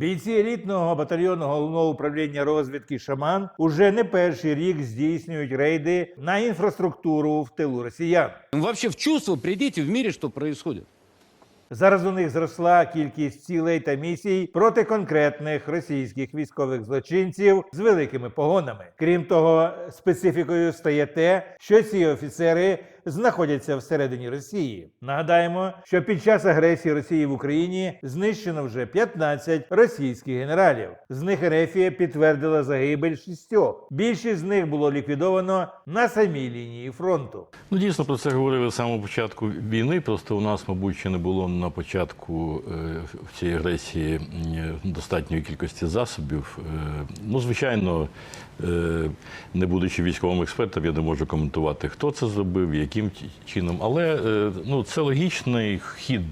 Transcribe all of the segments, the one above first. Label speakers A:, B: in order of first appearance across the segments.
A: Бійці елітного батальйону головного управління розвідки Шаман уже не перший рік здійснюють рейди на інфраструктуру в тилу росіян.
B: Вообще в чувство придите в мире, что происходит.
A: Зараз у них зросла кількість цілей та місій проти конкретних російських військових злочинців з великими погонами. Крім того, специфікою стає те, що ці офіцери знаходяться всередині Росії. Нагадаємо, що під час агресії Росії в Україні знищено вже 15 російських генералів. З них Ерефія підтвердила загибель шістьох. Більшість з них було ліквідовано на самій лінії фронту.
C: Ну, дійсно, про це говорили з самого початку війни. Просто у нас, мабуть, ще не було на початку е, цієї агресії е, достатньої кількості засобів. Е, ну, звичайно, не будучи військовим експертом, я не можу коментувати, хто це зробив, яким чином. Але е, ну, це логічний хід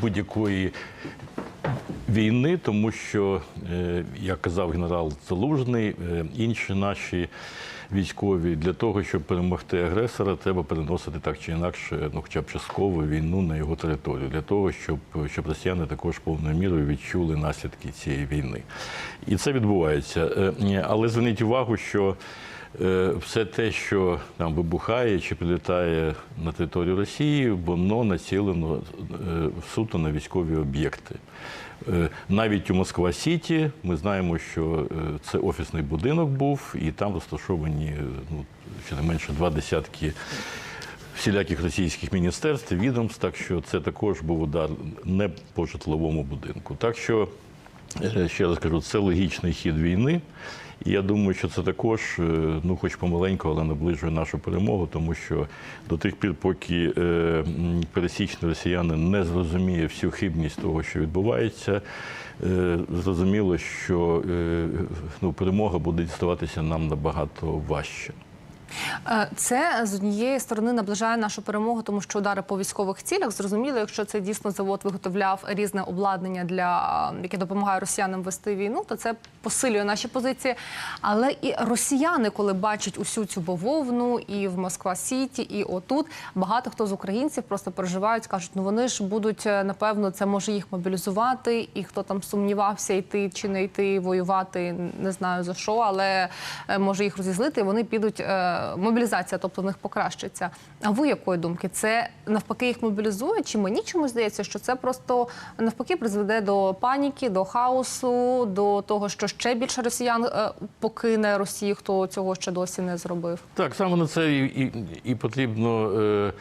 C: будь-якої війни, тому що, е, як казав генерал Залужний, е, інші наші військові для того, щоб перемогти агресора, треба переносити так чи інакше, ну хоча б частково війну на його територію, для того, щоб, щоб росіяни також повною мірою відчули наслідки цієї війни. І це відбувається. Але зверніть увагу, що все те, що там вибухає чи прилітає на територію Росії, воно націлено е, суто на військові об'єкти. Е, Навіть у Москва Сіті ми знаємо, що е, це офісний будинок був, і там розташовані е, ну, щонайменше два десятки всіляких російських міністерств, відомств, так що це також був удар не по житловому будинку. Так що, е, ще раз кажу, це логічний хід війни. І я думаю, що це також, е, ну хоч помаленьку, але наближує нашу перемогу, тому що до тих пір, поки е, м, пересічний не зрозуміє всю хибність того, що відбувається, е, зрозуміло, що ну, перемога буде діставатися нам набагато важче.
D: Е, Це з однієї сторони наближає нашу перемогу, тому що удари по військових цілях зрозуміло, якщо це дійсно завод виготовляв різне обладнання для яке допомагає росіянам вести війну, то це посилює наші позиції. Але і росіяни, коли бачать усю цю бавовну, і в Москва Сіті, і отут багато хто з українців просто переживають, кажуть, ну вони ж будуть е, напевно, це може їх мобілізувати, і хто там сумнівався йти чи не йти воювати, не знаю за що, але е, може їх розізлити. і Вони підуть. Мобілізація, тобто в покращиться. А ви якої думки? Це навпаки їх мобілізує? Чи мені чомусь здається, що це просто навпаки призведе до паніки, до хаосу, до того, що ще більше росіян е, покине Росію, хто цього ще досі не зробив?
C: Так, саме на це і, і, і потрібно е,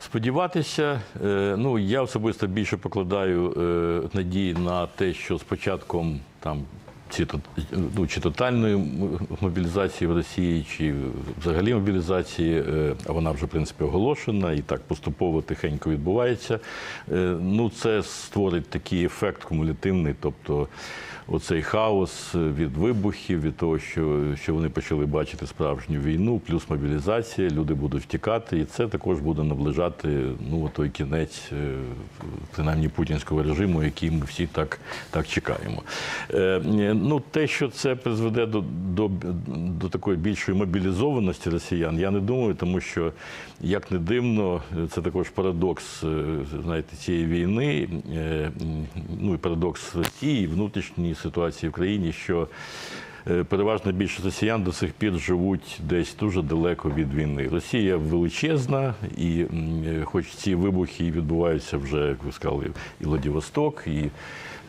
C: сподіватися. Е, ну, я особисто більше покладаю е, надії на те, що з початком там. Чи, ну, чи тотальної мобілізації в Росії, чи взагалі мобілізації, е, а вона вже в принципі оголошена і так поступово тихенько відбувається. Е, Ну, це створить такий ефект кумулятивний, тобто оцей хаос від вибухів, від того, що, що вони почали бачити справжню війну, плюс мобілізація, люди будуть втікати, і це також буде наближати ну, той кінець, е, принаймні путінського режиму, який ми всі так, так чекаємо. Ну, те, що це призведе до, до, до такої більшої мобілізованості росіян, я не думаю, тому що, як не дивно, це також парадокс е, знаєте, цієї війни, е, ну і парадокс Росії, внутрішньої ситуації в країні, що е, переважна більшість росіян до сих пір живуть десь дуже далеко від війни. Росія величезна, і хоч ці вибухи відбуваються вже, як ви сказали, і Владивосток, і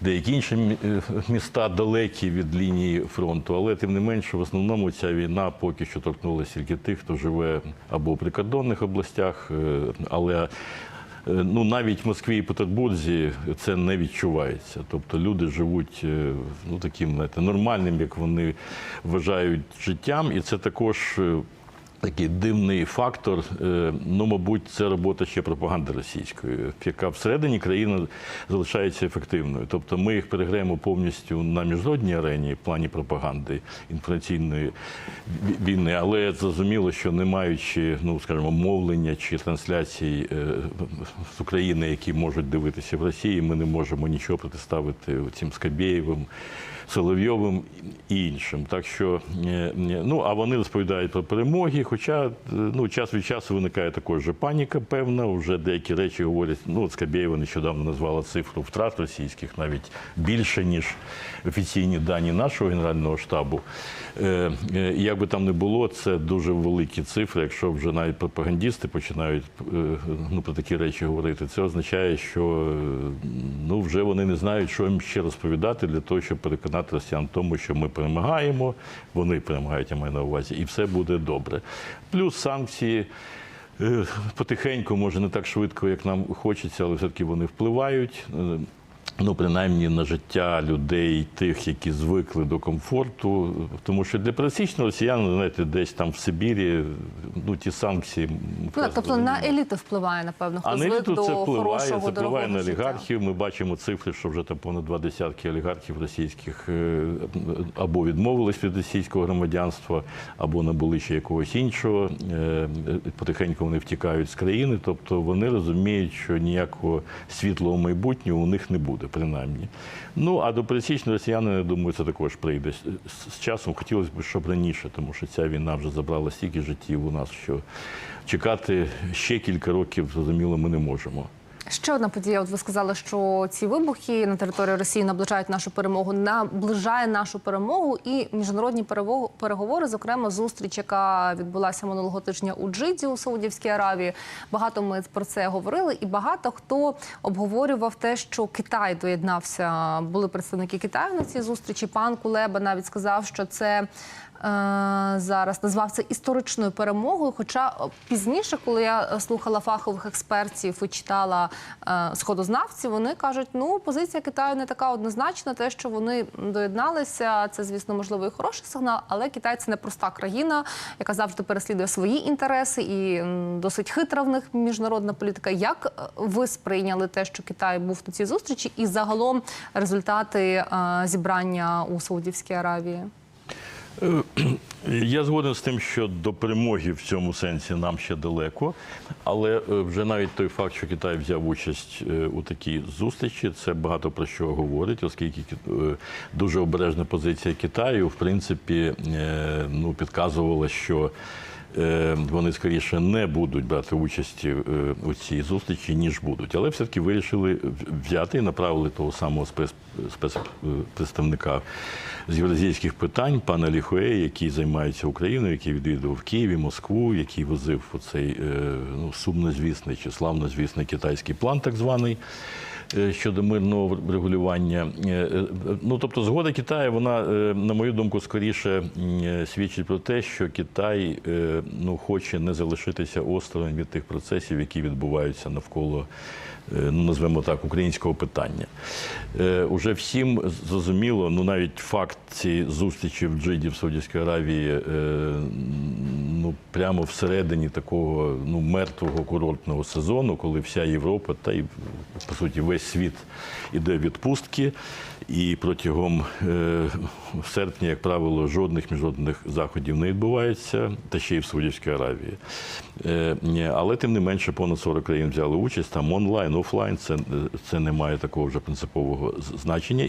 C: деякі інші е, міста далекі від лінії фронту, але тим не менше, в основному ця війна поки що торкнулася тільки тих, хто живе або в прикордонних областях, е, але Е, Ну, навіть в Москві і Петербурзі це не відчувається. Тобто люди живуть ну, таким знаєте, нормальним, як вони вважають життям, і це також. Такий дивний фактор, е, ну, мабуть, це робота ще пропаганди російської, яка всередині країни залишається ефективною. Тобто ми їх переграємо повністю на міжнародній арені в плані пропаганди інформаційної війни, але зрозуміло, що не маючи, ну скажімо, мовлення чи трансляцій е, з України, які можуть дивитися в Росії, ми не можемо нічого протиставити цим Скабєєвим Соловйовим і іншим. Так що, е, е, ну а вони розповідають про перемоги. Хоча е, ну, час від часу виникає також паніка певна. Вже деякі речі говорять. Ну, Скабєєва нещодавно назвала цифру втрат російських навіть більше, ніж офіційні дані нашого генерального штабу. Як би там не було, це дуже великі цифри. Якщо вже навіть пропагандісти починають ну, про такі речі говорити, це означає, що ну, вже вони не знають, що їм ще розповідати для того, щоб переконати росіян в тому, що ми перемагаємо, вони перемагають, я маю на увазі, і все буде добре. Плюс санкції. е, Потихеньку, може не так швидко, як нам хочеться, але все-таки вони впливають. Ну, принаймні на життя людей, тих, які звикли до комфорту. Тому що для пересічного росіянина, знаєте, десь там в Сибірі, ну ті санкції.
D: Ну, так, тобто на еліти впливає, напевно, хто
C: А на
D: звик
C: еліту
D: до
C: це впливає, це впливає на
D: життя.
C: олігархів. Ми бачимо цифри, що вже там понад два десятки олігархів російських е, або відмовились від російського громадянства, або набули ще якогось іншого. Е, Потихеньку вони втікають з країни. Тобто вони розуміють, що ніякого світлого майбутнього у них не буде, принаймні. Ну а до пересічного росіянина, я думаю, це також прийде з часом. Хотілося б, щоб раніше, тому що ця війна вже забрала стільки життів у нас, що чекати ще кілька років, зрозуміло, ми не можемо.
D: Ще одна подія. От ви сказали, що ці вибухи на території Росії наближають нашу перемогу, наближає нашу перемогу і міжнародні переговори, зокрема зустріч, яка відбулася минулого тижня у Джиді у Саудівській Аравії. Багато ми про це говорили, і багато хто обговорював те, що Китай доєднався. Були представники Китаю на цій зустрічі. Пан Кулеба навіть сказав, що це. Е, Зараз назвав це історичною перемогою. Хоча е, пізніше, коли я е, слухала фахових експертів і читала сходознавців, вони кажуть, ну позиція Китаю не така однозначна. Те, що вони доєдналися, це звісно можливо і хороший сигнал, але Китай це не проста країна, яка завжди переслідує свої інтереси і досить хитра в них міжнародна політика. Як ви сприйняли те, що Китай був на цій зустрічі, і загалом результати зібрання у Саудівській Аравії?
C: Я згоден з тим, що до перемоги в цьому сенсі нам ще далеко, але е, вже навіть той факт, що Китай взяв участь е, у такій зустрічі, це багато про що говорить, оскільки е, дуже обережна позиція Китаю, в принципі, е, ну, підказувала, що е, вони скоріше не будуть брати участі е, у цій зустрічі, ніж будуть. Але все-таки вирішили взяти і направили того самого спец, спецпредставника з євразійських питань, пана Ліхуе, який займається Україною, який відвідував Київ і Москву, який возив оцей е, ну, сумнозвісний чи славнозвісний китайський план, так званий. Е, Щодо мирного регулювання, Е, е, ну тобто згода Китаю, вона, на мою думку, скоріше свідчить про те, що Китай ну, хоче не залишитися осторонь від тих процесів, які відбуваються навколо, ну назвемо так, українського питання. Е, Уже всім зрозуміло, ну навіть факт цієї зустрічі в Джиді в Саудівській Аравії, е, ну прямо всередині такого ну мертвого курортного сезону, коли вся Європа та й по суті весь світ іде відпустки, і протягом е, серпня, як правило, жодних міжнародних заходів не відбувається, та ще й в Саудівській Аравії. Е, але тим не менше понад 40 країн взяли участь там онлайн, офлайн. Це, це не має такого вже принципового значення.